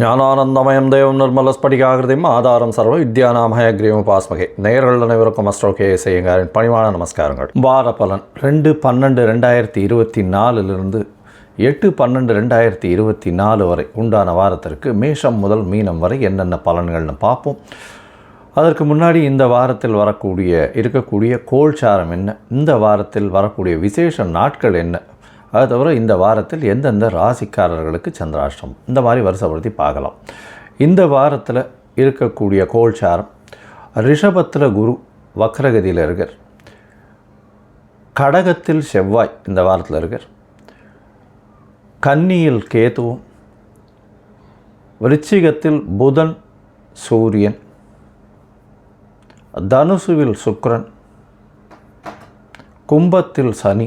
ஞானானந்தமயம் தேவம் நிர்மலஸ்படிகாகிருதியும் ஆதாரம் சர்வ வித்யானாமயக்ரீவம் பாஸ்மகை நேர்கள் அனைவருக்கும் அஸ்ட்ரோ கே செய்யுங்காரின் பணிவான நமஸ்காரங்கள். வார பலன் ரெண்டு பன்னெண்டு ரெண்டாயிரத்தி இருபத்தி நாலுலேருந்து எட்டு பன்னெண்டு ரெண்டாயிரத்தி இருபத்தி நாலு வரை உண்டான வாரத்திற்கு மேஷம் முதல் மீனம் வரை என்னென்ன பலன்கள்னு பார்ப்போம். அதற்கு முன்னாடி இந்த வாரத்தில் வரக்கூடிய இருக்கக்கூடிய கோல்சாரம் என்ன? இந்த வாரத்தில் வரக்கூடிய விசேஷ நாட்கள் என்ன? அது தவிர இந்த வாரத்தில் எந்தெந்த ராசிக்காரர்களுக்கு சந்திராஷ்டம் இந்த மாதிரி வருஷப்படுத்தி பார்க்கலாம். இந்த வாரத்தில் இருக்கக்கூடிய கோல்சாரம் ரிஷபத்தில் குரு வக்ரகதியில் இருக்கார். கடகத்தில் செவ்வாய் இந்த வாரத்தில் இருக்கார். கன்னியில் கேதுவும் விருச்சிகத்தில் புதன் சூரியன் தனுசுவில் சுக்ரன் கும்பத்தில் சனி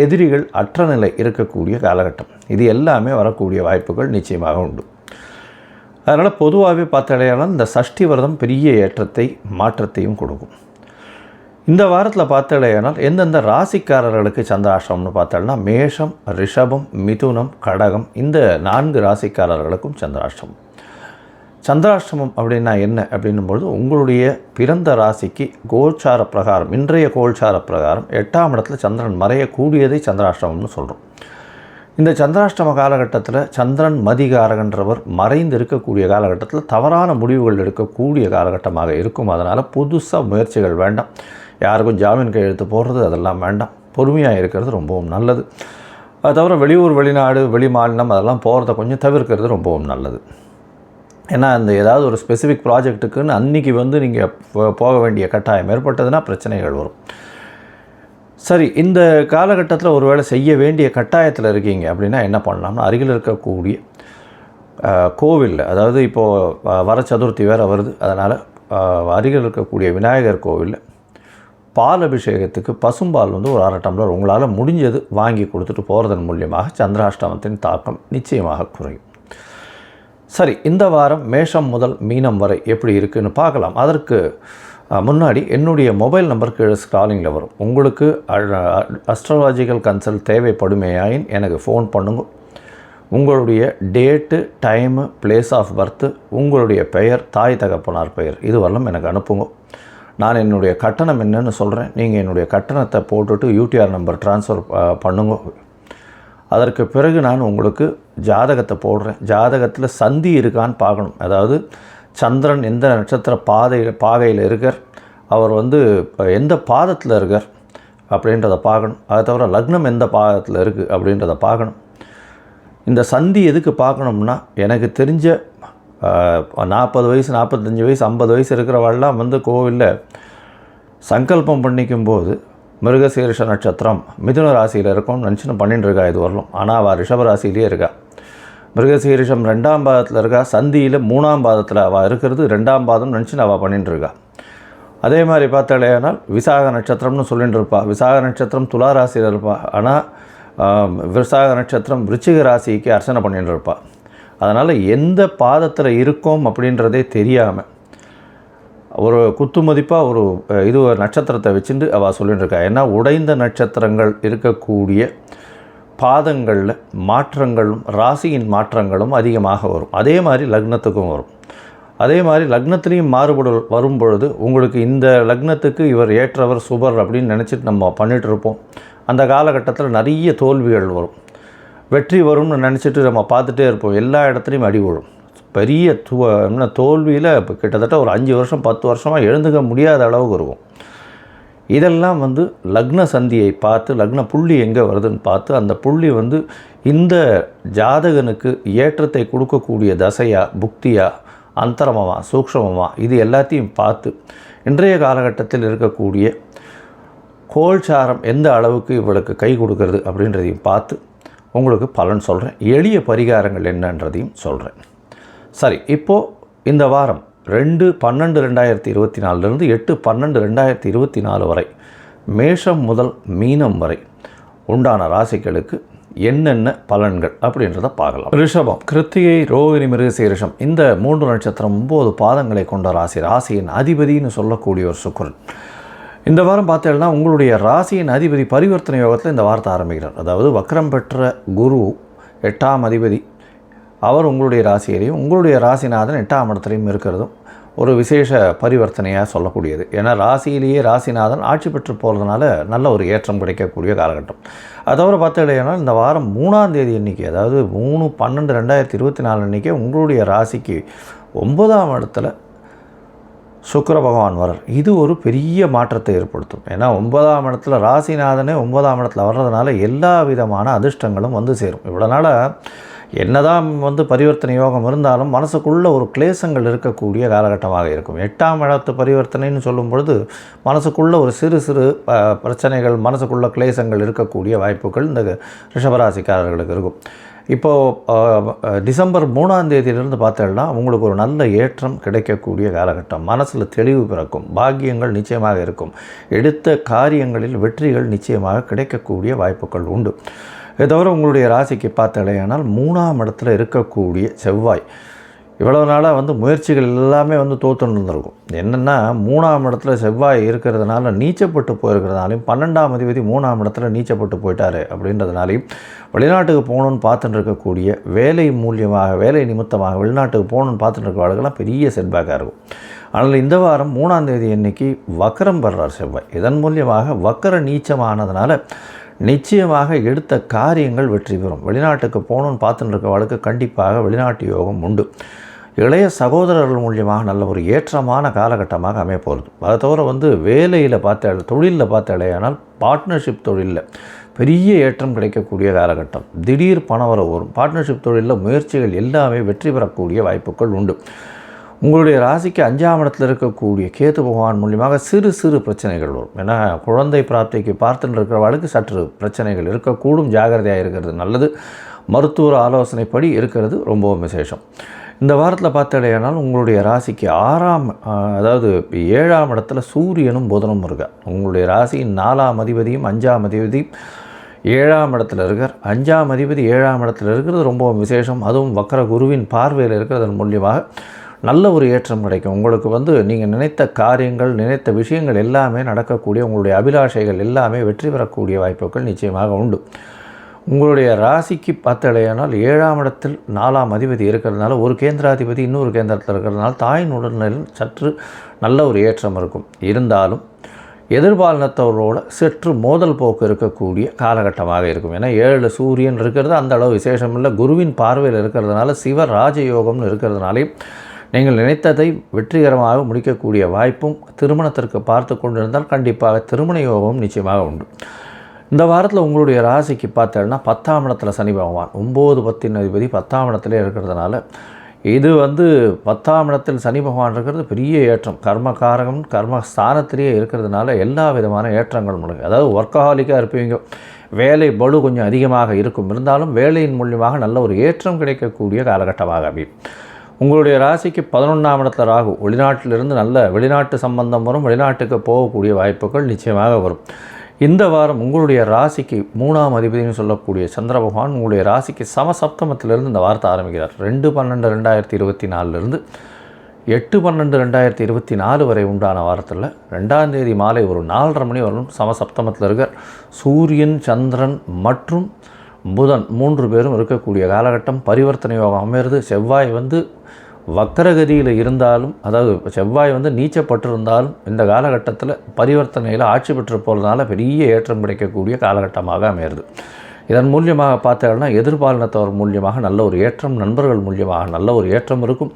எதிரிகள் அற்ற நிலை இருக்கக்கூடிய காலகட்டம். இது எல்லாமே வரக்கூடிய வாய்ப்புகள் நிச்சயமாக உண்டு. அதனால் பொதுவாகவே பார்த்தாலேயானால் இந்த சஷ்டி விரதம் பெரிய ஏற்றத்தை மாற்றத்தையும் கொடுக்கும். இந்த வாரத்தில் பார்த்தாலேயானால் எந்தெந்த ராசிக்காரர்களுக்கு சந்திராஷ்டிரம்னு பார்த்தோம்னா மேஷம் ரிஷபம் மிதுனம் கடகம் இந்த நான்கு ராசிக்காரர்களுக்கும் சந்திராஷ்டமம். சந்திராஷ்டமம் அப்படின்னா என்ன? அப்படின்னும்பொழுது உங்களுடைய பிறந்த ராசிக்கு கோச்சார பிரகாரம் இன்றைய கோல்சார பிரகாரம் எட்டாம் இடத்துல சந்திரன் மறையக்கூடியதை சந்திராஷ்டமம்னு சொல்கிறோம் இந்த சந்திராஷ்டம காலகட்டத்தில் சந்திரன் மதிகாரகன்றவர் மறைந்து இருக்கக்கூடிய காலகட்டத்தில் தவறான முடிவுகள் எடுக்கக்கூடிய காலகட்டமாக இருக்கும். அதனால் புதுசாக முயற்சிகள் வேண்டாம். யாருக்கும் ஜாமீன் கையெழுத்து போடுறது அதெல்லாம் வேண்டாம். பொறுமையாக இருக்கிறது ரொம்பவும் நல்லது. அது தவிர வெளியூர் வெளிநாடு வெளி மாநிலம் அதெல்லாம் போகிறத கொஞ்சம் தவிர்க்கிறது ரொம்பவும் நல்லது. ஏன்னா அந்த ஏதாவது ஒரு ஸ்பெசிஃபிக் ப்ராஜெக்ட்டுக்குன்னு அன்றைக்கி வந்து நீங்கள் போக வேண்டிய கட்டாயம் ஏற்பட்டதுன்னா பிரச்சனைகள் வரும். சரி இந்த காலகட்டத்தில் ஒரு வேளை செய்ய வேண்டிய கட்டாயத்தில் இருக்கீங்க அப்படின்னா என்ன பண்ணலாம்னா அருகில் இருக்கக்கூடிய கோவிலில் அதாவது இப்போது வர சதுர்த்தி வேறு வருது. அதனால் அருகில் இருக்கக்கூடிய விநாயகர் கோவிலில் பால் அபிஷேகத்துக்கு பசும்பால் வந்து ஒரு அரை டம்ளர் உங்களால் முடிஞ்சது வாங்கி கொடுத்துட்டு போகிறதன் மூலியமாக சந்திராஷ்டமத்தின் தாக்கம் நிச்சயமாக குறையும். சரி இந்த வாரம் மேஷம் முதல் மீனம் வரை எப்படி இருக்குன்னு பார்க்கலாம். அதற்கு முன்னாடி என்னுடைய மொபைல் நம்பர் கீழே ஸ்க்ராலிங்கில் வரும். உங்களுக்கு அஸ்ட்ராலாஜிக்கல் கன்சல்ட் தேவைப்படுமேயாயின் எனக்கு ஃபோன் பண்ணுங்க. உங்களுடைய date time place of birth உங்களுடைய பெயர் தாய் தகப்பனார் பெயர் இது எனக்கு அனுப்புங்க. நான் என்னுடைய கட்டணம் என்னன்னு சொல்கிறேன் நீங்கள் என்னுடைய கட்டணத்தை போட்டுட்டு யூடிஆர் நம்பர் ட்ரான்ஸ்ஃபர் பண்ணுங்க. அதற்கு பிறகு நான் உங்களுக்கு ஜாதகத்தை போடுறேன். ஜாதகத்தில் சந்தி இருக்கான்னு பார்க்கணும். அதாவது சந்திரன் எந்த நட்சத்திர பாதையில் பாகையில் இருக்கார் அவர் வந்து எந்த பாதத்தில் இருக்கார் அப்படின்றத பார்க்கணும். அதை தவிர லக்னம் எந்த பாதத்தில் இருக்குது அப்படின்றத பார்க்கணும். இந்த சந்தி எதுக்கு பார்க்கணும்னா எனக்கு தெரிஞ்ச நாற்பது வயசு நாற்பத்தஞ்சு வயசு ஐம்பது வயசு இருக்கிறவெல்லாம் வந்து கோவிலில் சங்கல்பம் பண்ணிக்கும்போது மிருகசீரிஷ நட்சத்திரம் மிதுன ராசியில் இருக்கும்னு நினச்சின்னு பண்ணிட்டு இருக்கா இது வரலும். ஆனால் அவள் ரிஷப ராசியிலே இருக்கா. மிருகசீரிஷம் ரெண்டாம் பாதத்தில் இருக்கா? சந்தியில் மூணாம் பாதத்தில் அவள் இருக்கிறது. ரெண்டாம் பாதம் நினச்சின்னு அவள் பண்ணிட்டு இருக்கா. அதே மாதிரி பார்த்தாலேயானால் விசாக நட்சத்திரம்னு சொல்லிட்டு இருப்பாள் விசாக நட்சத்திரம் துலா ராசியில் இருப்பா. ஆனால் விசாக நட்சத்திரம் விருச்சிக ராசிக்கு அர்ச்சனை பண்ணிட்டு இருப்பா. அதனால் எந்த பாதத்தில் இருக்கோம் அப்படின்றதே தெரியாமல் ஒரு குத்து மதிப்பாக ஒரு இது ஒரு நட்சத்திரத்தை வச்சுட்டு அவள் சொல்லிட்டு இருக்கா. ஏன்னா உடைந்த நட்சத்திரங்கள் இருக்கக்கூடிய பாதங்களில் மாற்றங்களும் ராசியின் மாற்றங்களும் அதிகமாக வரும். அதே மாதிரி லக்னத்துக்கும் வரும். அதே மாதிரி லக்னத்துலேயும் மாறுபடு வரும் பொழுது உங்களுக்கு இந்த லக்னத்துக்கு இவர் ஏற்றவர் சுபர் அப்படின்னு நினச்சிட்டு நம்ம பண்ணிகிட்ருப்போம் அந்த காலகட்டத்தில் நிறைய தோல்விகள் வரும். வெற்றி வரும்னு நினச்சிட்டு நம்ம பார்த்துட்டே இருப்போம். எல்லா இடத்துலையும் அடி விழும். பெரிய து என்ன தோல்வியில் இப்போ கிட்டத்தட்ட ஒரு அஞ்சு வருஷம் பத்து வருஷமாக எழுந்துக்க முடியாத அளவுக்கு இருக்கும். இதெல்லாம் வந்து லக்ன சந்தியை பார்த்து லக்ன புள்ளி எங்கே வருதுன்னு பார்த்து அந்த புள்ளி வந்து இந்த ஜாதகனுக்கு ஏற்றத்தை கொடுக்கக்கூடிய தசையா புக்தியா அந்தரமமாக சூக்ஷமமாக இது எல்லாத்தையும் பார்த்து இன்றைய காலகட்டத்தில் இருக்கக்கூடிய கோல்சாரம் எந்த அளவுக்கு இவளுக்கு கை கொடுக்கறது அப்படின்றதையும் பார்த்து உங்களுக்கு பலன் சொல்கிறேன் எளிய பரிகாரங்கள் என்னன்றதையும் சொல்கிறேன் சரி இப்போது இந்த வாரம் ரெண்டு பன்னெண்டு ரெண்டாயிரத்தி இருபத்தி நாலுலேருந்து எட்டு பன்னெண்டு ரெண்டாயிரத்தி இருபத்தி நாலு வரை மேஷம் முதல் மீனம் வரை உண்டான ராசிகளுக்கு என்னென்ன பலன்கள் அப்படின்றத பார்க்கலாம். ரிஷபம் கிருத்திகை ரோகிணி மிருகசீரிஷம் இந்த மூன்று நட்சத்திரம் ஒம்பது பாதங்களை கொண்ட ராசி ராசியின் அதிபதின்னு சொல்லக்கூடிய ஒரு சுக்கரன். இந்த வாரம் பார்த்தீங்கன்னா உங்களுடைய ராசியின் அதிபதி பரிவர்த்தனை யோகத்தில் இந்த வாரத்தை ஆரம்பிக்கிறார். அதாவது வக்ரம் பெற்ற குரு எட்டாம் அதிபதி அவர் உங்களுடைய ராசியிலையும் உங்களுடைய ராசிநாதன் எட்டாம் இடத்துலையும் இருக்கிறதும் ஒரு விசேஷ பரிவர்த்தனையாக சொல்லக்கூடியது. ஏன்னா ராசியிலேயே ராசிநாதன் ஆட்சி பெற்று போகிறதுனால நல்ல ஒரு ஏற்றம் கிடைக்கக்கூடிய காலகட்டம். அதோட தவிர பார்த்தீங்கன்னா இந்த வாரம் மூணாம் தேதி அன்றைக்கி அதாவது மூணு பன்னெண்டு ரெண்டாயிரத்தி இருபத்தி நாலு அன்றைக்கி உங்களுடைய ராசிக்கு ஒன்பதாம் இடத்துல சுக்கர பகவான் வரார் இது ஒரு பெரிய மாற்றத்தை ஏற்படுத்தும். ஏன்னா ஒன்பதாம் இடத்துல ராசிநாதனே ஒன்பதாம் இடத்துல வர்றதுனால எல்லா விதமான அதிர்ஷ்டங்களும் வந்து சேரும். இவ்வளோ நாளாக என்னதான் வந்து பரிவர்த்தனை யோகம் இருந்தாலும் மனசுக்குள்ளே ஒரு கிளேசங்கள் இருக்கக்கூடிய காலகட்டமாக இருக்கும். எட்டாம் இடத்து பரிவர்த்தனைன்னு சொல்லும் பொழுது மனசுக்குள்ளே ஒரு சிறு சிறு பிரச்சனைகள் மனசுக்குள்ள கிளேசங்கள் இருக்கக்கூடிய வாய்ப்புகள் இந்த ரிஷபராசிக்காரர்களுக்கு இருக்கும். இப்போது டிசம்பர் மூணாம் தேதியிலிருந்து பார்த்தோம்னா உங்களுக்கு ஒரு நல்ல ஏற்றம் கிடைக்கக்கூடிய காலகட்டம். மனசில் தெளிவு பிறக்கும் பாக்கியங்கள் நிச்சயமாக இருக்கும். எடுத்த காரியங்களில் வெற்றிகள் நிச்சயமாக கிடைக்கக்கூடிய வாய்ப்புகள் உண்டு. இதை தவிர உங்களுடைய ராசிக்கு பார்த்தாலேயானால் மூணாம் இடத்துல இருக்கக்கூடிய செவ்வாய். இவ்வளவு நாளாக வந்து முயற்சிகள் எல்லாமே வந்து தோற்றுன்னு இருந்திருக்கும். என்னென்னா மூணாம் இடத்துல செவ்வாய் இருக்கிறதுனால நீச்சப்பட்டு போயிருக்கிறதுனாலையும் பன்னெண்டாம் அதிபதி மூணாம் இடத்துல நீச்சப்பட்டு போயிட்டாரு அப்படின்றதுனாலையும் வெளிநாட்டுக்கு போகணுன்னு பார்த்துட்டு இருக்கக்கூடிய வேலை மூலியமாக வேலை நிமித்தமாக வெளிநாட்டுக்கு போகணுன்னு பார்த்துட்டு இருக்கிறவர்களுக்கெல்லாம் பெரிய செட்பேக்காக இருக்கும். ஆனால் இந்த வாரம் மூணாம் தேதி அன்னைக்கு வக்கரம் பெறார் செவ்வாய். இதன் மூலியமாக வக்கர நீச்சமானதுனால நிச்சயமாக எடுத்த காரியங்கள் வெற்றி பெறும். வெளிநாட்டுக்கு போகணுன்னு பார்த்துட்டு இருக்கவளுக்கு கண்டிப்பாக வெளிநாட்டு யோகம் உண்டு. இளைய சகோதரர்கள் மூலியமாக நல்ல ஒரு ஏற்றமான காலகட்டமாக அமைய போகிறது அதை தவிர வந்து வேலையில் பார்த்த தொழிலில் பார்த்த இடையானால் பார்ட்னர்ஷிப் தொழிலில் பெரிய ஏற்றம் கிடைக்கக்கூடிய காலகட்டம். திடீர் பணவரவு வரும். பார்ட்னர்ஷிப் தொழிலில் முயற்சிகள் எல்லாமே வெற்றி பெறக்கூடிய வாய்ப்புகள் உண்டு. உங்களுடைய ராசிக்கு அஞ்சாம் இடத்துல இருக்கக்கூடிய கேத்து பகவான் மூலியமாக சிறு சிறு பிரச்சனைகள் வரும். ஏன்னா குழந்தை பிராப்திக்கு பார்த்துட்டு இருக்கிறவளுக்கு சற்று பிரச்சனைகள் இருக்கக்கூடும். ஜாகிரதையாக இருக்கிறது நல்லது. மருத்துவ ஆலோசனைப்படி இருக்கிறது ரொம்பவும் விசேஷம். இந்த வாரத்தில் பார்த்தடையானால் உங்களுடைய ராசிக்கு ஆறாம் அதாவது ஏழாம் இடத்துல சூரியனும் புதனும் இருக்கா. உங்களுடைய ராசியின் நாலாம் அதிபதியும் அஞ்சாம் அதிபதியும் ஏழாம் இடத்துல இருக்கார். அஞ்சாம் அதிபதி ஏழாம் இடத்துல இருக்கிறது ரொம்பவும் விசேஷம். அதுவும் வக்கர குருவின் பார்வையில் இருக்கிறதன் மூலியமாக நல்ல ஒரு ஏற்றம் கிடைக்கும். உங்களுக்கு வந்து நீங்கள் நினைத்த காரியங்கள் நினைத்த விஷயங்கள் எல்லாமே நடக்கக்கூடிய உங்களுடைய அபிலாஷைகள் எல்லாமே வெற்றி பெறக்கூடிய வாய்ப்புகள் நிச்சயமாக உண்டு. உங்களுடைய ராசிக்கு பார்த்தலையானால் ஏழாம் இடத்தில் நாலாம் அதிபதி இருக்கிறதுனால ஒரு கேந்திராதிபதி இன்னொரு கேந்திரத்தில் இருக்கிறதுனால தாயின் உடல்நிலையில் சற்று நல்ல ஒரு ஏற்றம் இருக்கும். இருந்தாலும் எதிர்பாலினத்தவரோட சற்று மோதல் போக்கு இருக்கக்கூடிய காலகட்டமாக இருக்கும். ஏன்னா ஏழு சூரியன் இருக்கிறது அந்த அளவு விசேஷம் இல்லை. குருவின் பார்வையில் இருக்கிறதுனால சிவ ராஜயோகம்னு இருக்கிறதுனாலே நீங்கள் நினைத்ததை வெற்றிகரமாக முடிக்கக்கூடிய வாய்ப்பும் திருமணத்திற்கு பார்த்து கொண்டிருந்தால் கண்டிப்பாக திருமண யோகம் நிச்சயமாக உண்டு. இந்த வாரத்தில் உங்களுடைய ராசிக்கு பார்த்தேன்னா பத்தாம் இடத்துல சனி பகவான். ஒம்பது பத்தின் அதிபதி பத்தாம் இடத்துல இருக்கிறதுனால இது வந்து பத்தாம் இடத்தில் சனி பகவான் இருக்கிறது பெரிய ஏற்றம். கர்மகாரகம் கர்ம ஸ்தானத்திலேயே இருக்கிறதுனால எல்லா விதமான ஏற்றங்களும் இருக்குது அதாவது ஒர்க்கஹாலிக்காக இருப்பீங்க. வேலை பலு கொஞ்சம் அதிகமாக இருக்கும். இருந்தாலும் வேலையின் மூலியமாக நல்ல ஒரு ஏற்றம் கிடைக்கக்கூடிய காலகட்டமாக அமையும். உங்களுடைய ராசிக்கு பதினொன்றாம் இடத்துல ராகு வெளிநாட்டிலிருந்து நல்ல வெளிநாட்டு சம்பந்தம் வரும் வெளிநாட்டுக்கு போகக்கூடிய வாய்ப்புகள் நிச்சயமாக வரும். இந்த வாரம் உங்களுடைய ராசிக்கு மூணாம் அதிபதினு சொல்லக்கூடிய சந்திர பகவான் உங்களுடைய ராசிக்கு சமசப்தமத்திலிருந்து இந்த வாரத்தை ஆரம்பிக்கிறார். ரெண்டு பன்னெண்டு ரெண்டாயிரத்தி இருபத்தி நாலுலேருந்து எட்டு பன்னெண்டு ரெண்டாயிரத்தி இருபத்தி நாலு வரை உண்டான வாரத்தில் ரெண்டாம் தேதி மாலை ஒரு நாலரை மணி வரலும் சமசப்தமத்தில் இருக்க சூரியன் சந்திரன் மற்றும் புதன் மூன்று பேரும் இருக்கக்கூடிய காலகட்டம் பரிவர்த்தனை யோகம் அமையிறது. செவ்வாய் வந்து வக்கரகதியில் இருந்தாலும் அதாவது செவ்வாய் வந்து நீச்சப்பட்டிருந்தாலும் இந்த காலகட்டத்தில் பரிவர்த்தனையில் ஆட்சி பெற்று போகிறதுனால பெரிய ஏற்றம் கிடைக்கக்கூடிய காலகட்டமாக அமையிறது. இதன் மூலியமாக பார்த்தோம்னா எதிர்பாலினத்தவர் மூலியமாக நல்ல ஒரு ஏற்றம் நண்பர்கள் மூலியமாக நல்ல ஒரு ஏற்றம் இருக்கும்.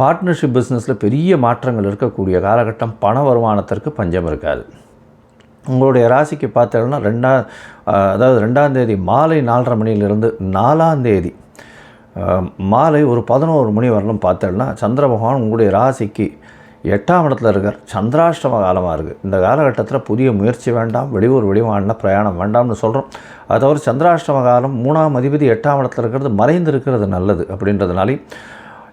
பார்ட்னர்ஷிப் பிஸ்னஸில் பெரிய மாற்றங்கள் இருக்கக்கூடிய காலகட்டம் பண வருமானத்திற்கு பஞ்சம் இருக்காது. உங்களுடைய ராசிக்கு பார்த்தோம்னா ரெண்டாம் அதாவது ரெண்டாம் தேதி மாலை நாலரை மணியிலிருந்து நாலாம் தேதி மாலை ஒரு பதினோரு மணி வரலும் பார்த்தோம்னா சந்திர பகவான் உங்களுடைய ராசிக்கு எட்டாம் இடத்துல இருக்கார். சந்திராஷ்டம காலமாக இருக்குது இந்த காலகட்டத்தில் புதிய முயற்சி வேண்டாம் வெளியூர் வெளிவான பிரயாணம் வேண்டாம்னு சொல்கிறோம் அது தவிர சந்திராஷ்டம காலம் மூணாம் அதிபதி எட்டாம் இடத்துல இருக்கிறது மறைந்து இருக்கிறது நல்லது அப்படின்றதுனாலே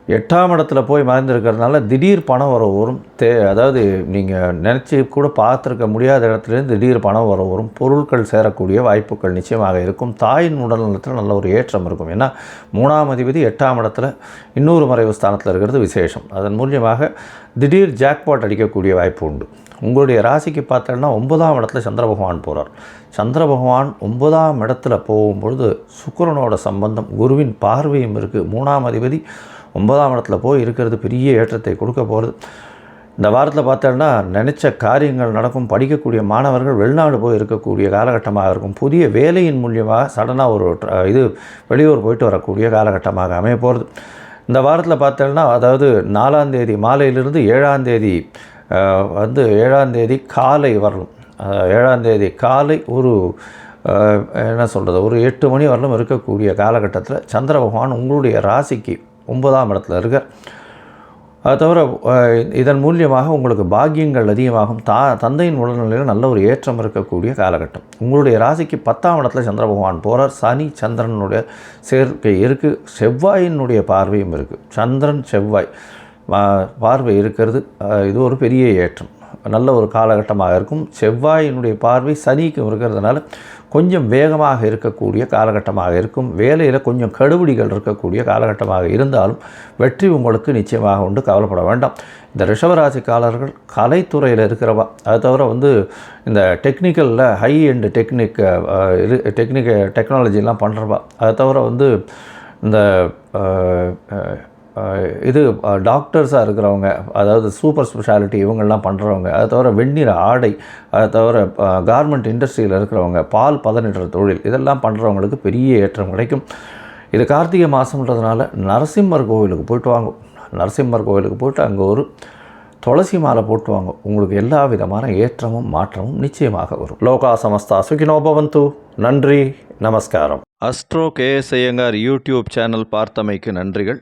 எட்டாம் இடத்துல போய் மறைந்திருக்கிறதுனால திடீர் பணம் வர வரும் தே அதாவது நீங்கள் நினச்சி கூட பார்த்துருக்க முடியாத இடத்துலேருந்து திடீர் பணம் வர வரும் பொருட்கள் சேரக்கூடிய வாய்ப்புகள் நிச்சயமாக இருக்கும். தாயின் உடல் நலத்தில் நல்ல ஒரு ஏற்றம் இருக்கும். ஏன்னா மூணாம் அதிபதி எட்டாம் இடத்துல இன்னொரு மறைவு ஸ்தானத்தில் இருக்கிறது விசேஷம். அதன் மூலியமாக திடீர் ஜாக்பாட் அடிக்கக்கூடிய வாய்ப்பு உண்டு. உங்களுடைய ராசிக்கு பார்த்தோன்னா ஒன்பதாம் இடத்துல சந்திர பகவான் போகிறார் சந்திர பகவான் ஒன்பதாம் இடத்துல போகும்பொழுது சுக்கரனோட சம்பந்தம் குருவின் பார்வையும் இருக்குது மூணாம் அதிபதி ஒன்பதாம் இடத்துல போய் இருக்கிறது பெரிய ஏற்றத்தை கொடுக்க போகிறது இந்த வாரத்தில் பார்த்தோன்னா நினச்ச காரியங்கள் நடக்கும். படிக்கக்கூடிய மாணவர்கள் வெளிநாடு போய் இருக்கக்கூடிய காலகட்டமாக இருக்கும். புதிய வேலையின் மூலியமாக சடனாக ஒரு இது வெளியூர் போயிட்டு வரக்கூடிய காலகட்டமாக அமைய போகிறது இந்த வாரத்தில் பார்த்தோன்னா அதாவது நாலாம் தேதி மாலையிலிருந்து ஏழாம் தேதி வந்து ஏழாம் தேதி காலை வரணும் ஏழாம் தேதி காலை ஒரு என்ன சொல்கிறது ஒரு எட்டு மணி வரலும் இருக்கக்கூடிய காலகட்டத்தில் சந்திர பகவான் உங்களுடைய ராசிக்கு ஒன்பதாம் இடத்துல இருக்க. அது தவிர இதன் மூலியமாக உங்களுக்கு பாக்கியங்கள் அதிகமாகும். தா தந்தையின் உடல்நிலையில் நல்ல ஒரு ஏற்றம் இருக்கக்கூடிய காலகட்டம். உங்களுடைய ராசிக்கு பத்தாம் இடத்துல சந்திர பகவான் போகிறார் சனி சந்திரனுடைய சேர்க்கை இருக்குது செவ்வாயினுடைய பார்வையும் இருக்குது சந்திரன் செவ்வாய் பார்வை இருக்கிறது. இது ஒரு பெரிய ஏற்றம். நல்ல ஒரு காலகட்டமாக இருக்கும். செவ்வாயினுடைய பார்வை சனிக்கு இருக்கிறதுனால கொஞ்சம் வேகமாக இருக்கக்கூடிய காலகட்டமாக இருக்கும். வேலையில் கொஞ்சம் கடுபிடிகள் இருக்கக்கூடிய காலகட்டமாக இருந்தாலும் வெற்றி உங்களுக்கு நிச்சயமாக உண்டு. கவலைப்பட வேண்டாம். இந்த ரிஷபராசிக்காரர்கள் கலைத்துறையில் இருக்கிறவா. அது தவிர வந்து இந்த டெக்னிக்கலில் ஹை எண்டு டெக்னிக் டெக்னிக்க டெக்னாலஜிலாம் பண்ணுறவா அது தவிர வந்து இந்த இது டாக்டர்ஸாக இருக்கிறவங்க அதாவது சூப்பர் ஸ்பெஷாலிட்டி இவங்கெல்லாம் பண்ணுறவங்க அதை தவிர வெந்நீர் ஆடை அதை தவிர கார்மெண்ட் இண்டஸ்ட்ரியில் இருக்கிறவங்க பால் பதனிடுற தொழில் இதெல்லாம் பண்ணுறவங்களுக்கு பெரிய ஏற்றம் கிடைக்கும். இது கார்த்திகை மாதம்ன்றதுனால நரசிம்மர் கோவிலுக்கு போயிட்டு வாங்க. நரசிம்மர் கோவிலுக்கு போயிட்டு அங்கே ஒரு துளசி மாலை போட்டு வாங்க. உங்களுக்கு எல்லா விதமான ஏற்றமும் மாற்றமும் நிச்சயமாக வரும். லோகா சமஸ்தா சுகினோபவந்து நன்றி நமஸ்காரம். Astro KS Iyengar YouTube channel பார்த்தமைக்கு நன்றிகள்.